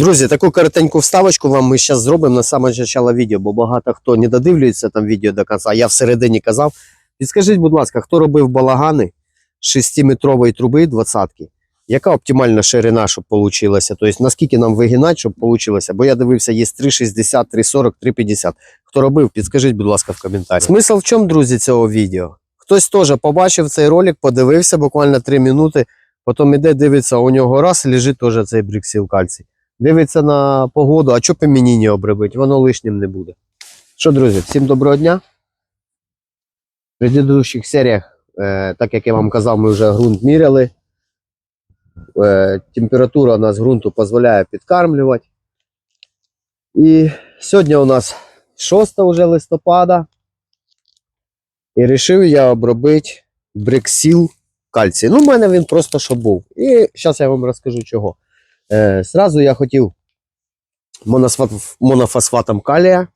Друзі, таку коротеньку вставочку вам ми зараз зробимо на саме початку відео, бо багато хто не додивлюється там відео до кінця. Я всередині казав. Підскажіть, будь ласка, хто робив балагани 6-метрової труби 20-ки? Яка оптимальна ширина, щоб вийшло? Тобто, наскільки нам вигинати, щоб вийшло? Бо я дивився, є 3,60, 3,40, 3,50. Хто робив, підскажіть, будь ласка, в коментарі. Смисл в чому, друзі, цього відео? Хтось теж побачив цей ролик, подивився буквально 3 минути, потім іде, дивиться, у нього раз лежить теж цей бриксіл кальцій. Дивиться на погоду, а що не обробити, воно лишнім не буде. Що, друзі, всім доброго дня. В предыдущих серіях, е, так як я вам казав, ми вже ґрунт міряли. Е, температура у нас ґрунту дозволяє підкармлювати. І сьогодні у нас 6 уже листопада. І вирішив я обробити брексіл кальцій. Ну, в мене він просто що був. І зараз я вам розкажу чого. Е, сразу я хотів монофосфатом калія.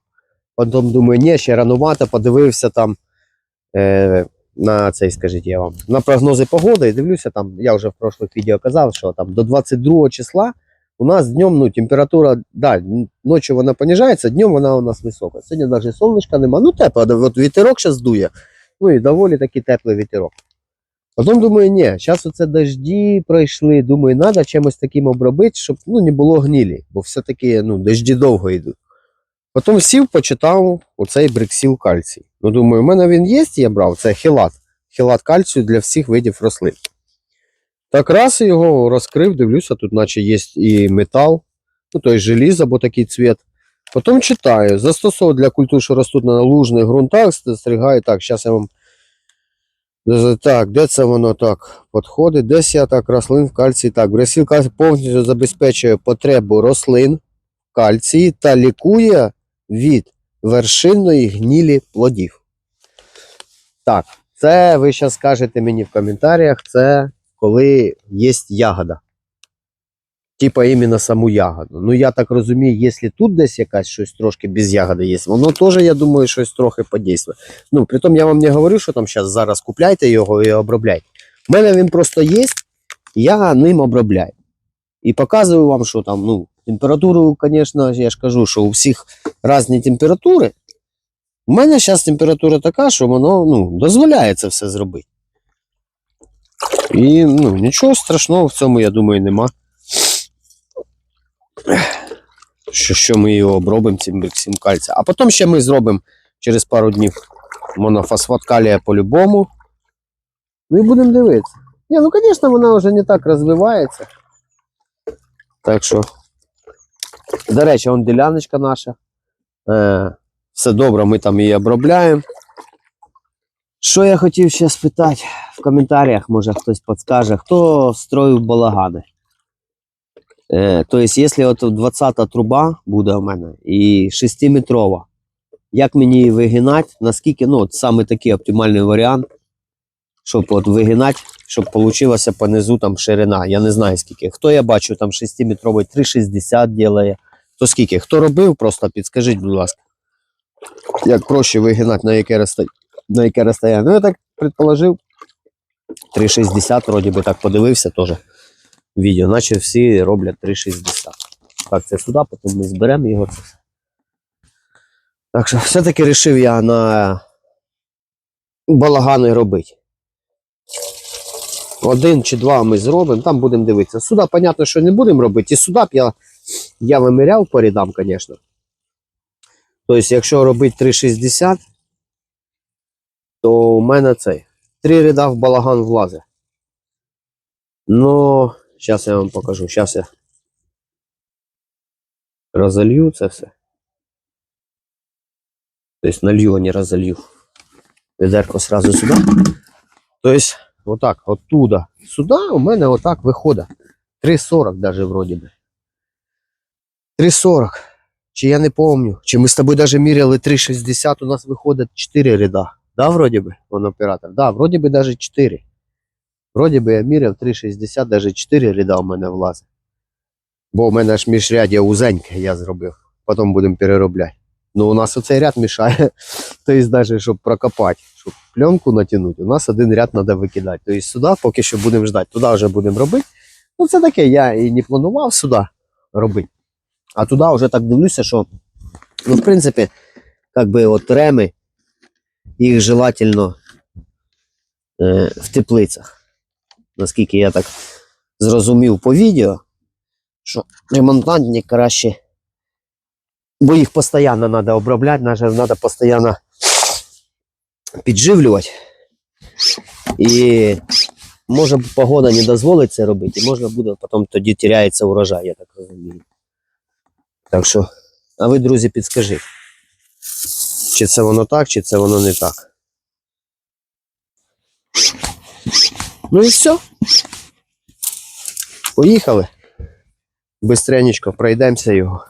Потім думаю, ні, ще ранувато, подивився там е, на цей, скажіть я вам, на прогнози погоди і дивлюся, там, я вже в прошлих відео казав, що там до 22 числа у нас днем ну, температура, да, ночі вона понижається, днем вона у нас висока. Сьогодні навіть сонечка нема, ну тепло, от вітерок зараз дує, ну і доволі таки теплий вітерок. Потім думаю, ні, зараз оце дожді пройшли, думаю, треба чимось таким обробити, щоб ну, не було гнилі, бо все-таки ну, дожді довго йдуть. Потім сів, почитав оцей бриксіл кальцій. Ну, думаю, у мене він є, я брав, це хілат. Хілат кальцію для всіх видів рослин. Так раз його розкрив, дивлюся, тут наче є і метал, ну, той желізо, або такий цвіт. Потім читаю, застосовую для культур, що ростуть на лужних ґрунтах, спостерігаю, так, зараз я вам так, де це воно так підходить? Десь я так рослин в кальції. Так, бресіл кальцій повністю забезпечує потребу рослин в кальції та лікує від вершинної гнілі плодів. Так, це ви зараз скажете мені в коментарях, це коли є ягода. Типа іменно саму ягоду. Ну, я так розумію, якщо тут десь якась щось трошки без ягоди є, воно теж, я думаю, щось трохи подействує. Ну, притом я вам не говорю, що там зараз зараз купляйте його і обробляйте. У мене він просто є, я ним обробляю. І показую вам, що там, ну, температуру, звісно, я ж кажу, що у всіх різні температури. У мене зараз температура така, що воно ну, дозволяє це все зробити. І ну, нічого страшного в цьому, я думаю, нема. Що, що ми його обробимо цим, цим кальцем. А потім ще ми зробимо через пару днів монофосфат калія по-любому. Ну і будемо дивитися. Ні, ну звісно, вона вже не так розвивається. Так що, до речі, вон діляночка наша. Е, все добре, ми там її обробляємо. Що я хотів ще спитати в коментарях, може хтось підскаже, хто строїв балагани? Е, тобто, якщо от 20 труба буде у мене і 6-метрова, як мені її вигинати, наскільки, ну, от саме такий оптимальний варіант, щоб от вигинати, щоб вийшла понизу там ширина. Я не знаю скільки. Хто я бачу, там 6-метровий 3,60 ділає. То скільки? Хто робив, просто підскажіть, будь ласка. Як проще вигинати, на яке розстояння. На яке розстояння. Ну, я так предположив. 3,60, вроді би так подивився теж відео, наче всі роблять 3,60. Так, це сюди, потім ми зберемо його. Так що все-таки вирішив я на балагани робити. Один чи два ми зробимо, там будемо дивитися. Сюди, понятно, що не будемо робити. І сюди б я, я виміряв по рядам, звісно. Тобто, якщо робити 3,60, то у мене цей. Три ряда в балаган влазить. Ну, зараз я вам покажу. Зараз я розолью це все. Тобто налью, а не розолью. Ведерко сразу сюди. Тобто, отак, оттуда. Сюди у мене отак виходить. 3,40 даже вроді би. 3,40. Чи я не помню. Чи ми з тобою даже міряли 3,60, у нас виходить 4 ряда. Да, вроді би, он оператор. Да, вроді би даже 4. Вроді би я міряв 3,60, даже 4 ряда у мене влазить. Бо у мене ж міжряддя узеньке я зробив. Потім будемо переробляти. Ну, у нас оцей ряд мішає. Тобто, навіть щоб прокопати, щоб пленку натягнути, у нас один ряд треба викидати. Тобто сюди поки що будемо ждати. Туди вже будемо робити. Ну, це таке, я і не планував сюди робити. А туди вже так дивлюся, що, ну, в принципі, как би от реми, їх желательно е, в теплицях. Наскільки я так зрозумів по відео, що ремонтантні краще, бо їх постійно треба обробляти, треба постійно підживлювати. І може погода не дозволить це робити, і можна буде потім тоді теряється урожай, я так розумію. Так що, а ви, друзі, підскажіть, чи це воно так, чи це воно не так. Ну і все. Поїхали. Бистренечко пройдемося його.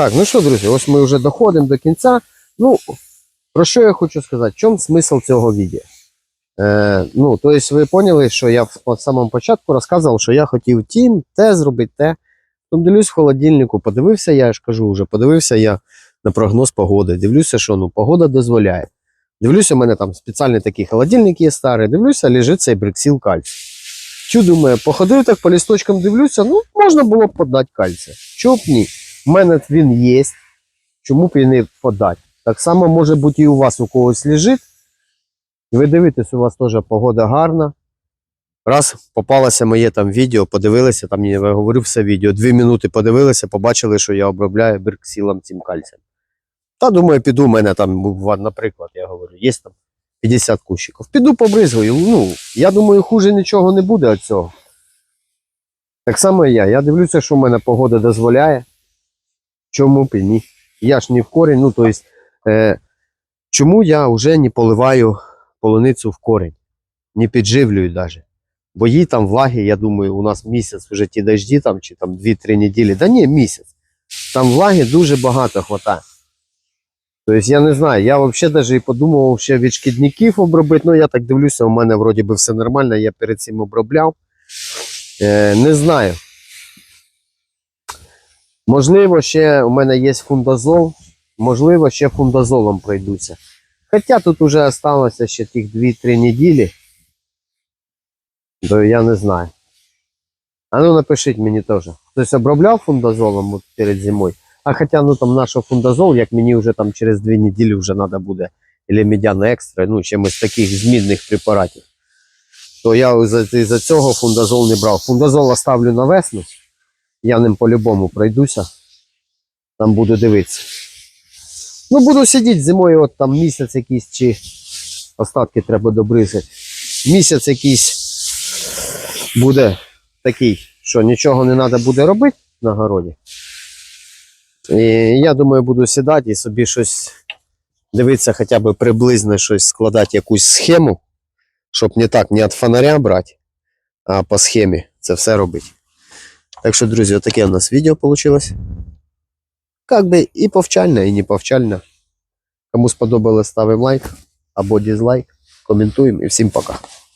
Так, ну що, друзі, ось ми вже доходимо до кінця. Ну, про що я хочу сказати? В чому смисл цього відео? Е, ну, тобто ви поняли, що я в самому початку розказував, що я хотів тім, те зробити, те. Тут дивлюсь в холодильнику, подивився, я ж кажу вже, подивився я на прогноз погоди. Дивлюся, що ну, погода дозволяє. Дивлюся, у мене там спеціальний такий холодильник є старий. Дивлюся, лежить цей бриксіл кальцій. Чу, думаю, походив так по лісточкам дивлюся, ну, можна було б подати кальція. Чого б ні? У мене він є. Чому б і не подати? Так само може бути і у вас у когось лежить. Ви дивитесь, у вас теж погода гарна. Раз попалося моє там відео, подивилися, там я говорив все відео, дві минути подивилися, побачили, що я обробляю бірксілом цим кальцієм. Та думаю, піду, у мене там, наприклад, я говорю, є там 50 кущиків. Піду побризгаю. Ну, я думаю, хуже нічого не буде від цього. Так само і я. Я дивлюся, що в мене погода дозволяє. Чому б і ні? Я ж не в корінь, ну, тобто, е, чому я вже не поливаю полуницю в корінь? Не підживлюю навіть. Бо їй там влаги, я думаю, у нас місяць вже ті дожді там, чи там 2-3 неділі. Да ні, місяць. Там влаги дуже багато хватає. Тобто, я не знаю, я взагалі навіть і подумав ще від шкідників обробити. Ну, я так дивлюся, у мене вроді би все нормально, я перед цим обробляв. Е, не знаю. Можливо, ще у мене є фундазол, можливо, ще фундазолом пройдуся. Хоча тут вже залишилося ще тих 2-3 неділі. То я не знаю. А ну напишіть мені теж. Хтось обробляв фундазолом перед зимою. А хоча ну там наш фундазол, як мені вже там через 2 неділі вже треба буде, або медяна екстра, ну чимось таких змінних препаратів. То я за, за цього фундазол не брав. Фундазол оставлю на весну. Я ним по-любому пройдуся. Там буду дивитися. Ну, буду сидіти зимою, от там місяць якийсь, чи остатки треба добризати. Місяць якийсь буде такий, що нічого не треба буде робити на городі. І я думаю, буду сідати і собі щось дивитися, хоча б приблизно щось складати якусь схему, щоб не так, не від фонаря брати, а по схемі це все робити. Так що, друзі, отаке у нас відео вийшло. Как би і повчальне, і не повчальне. Кому сподобалось, ставимо лайк або дизлайк, коментуємо і всім пока.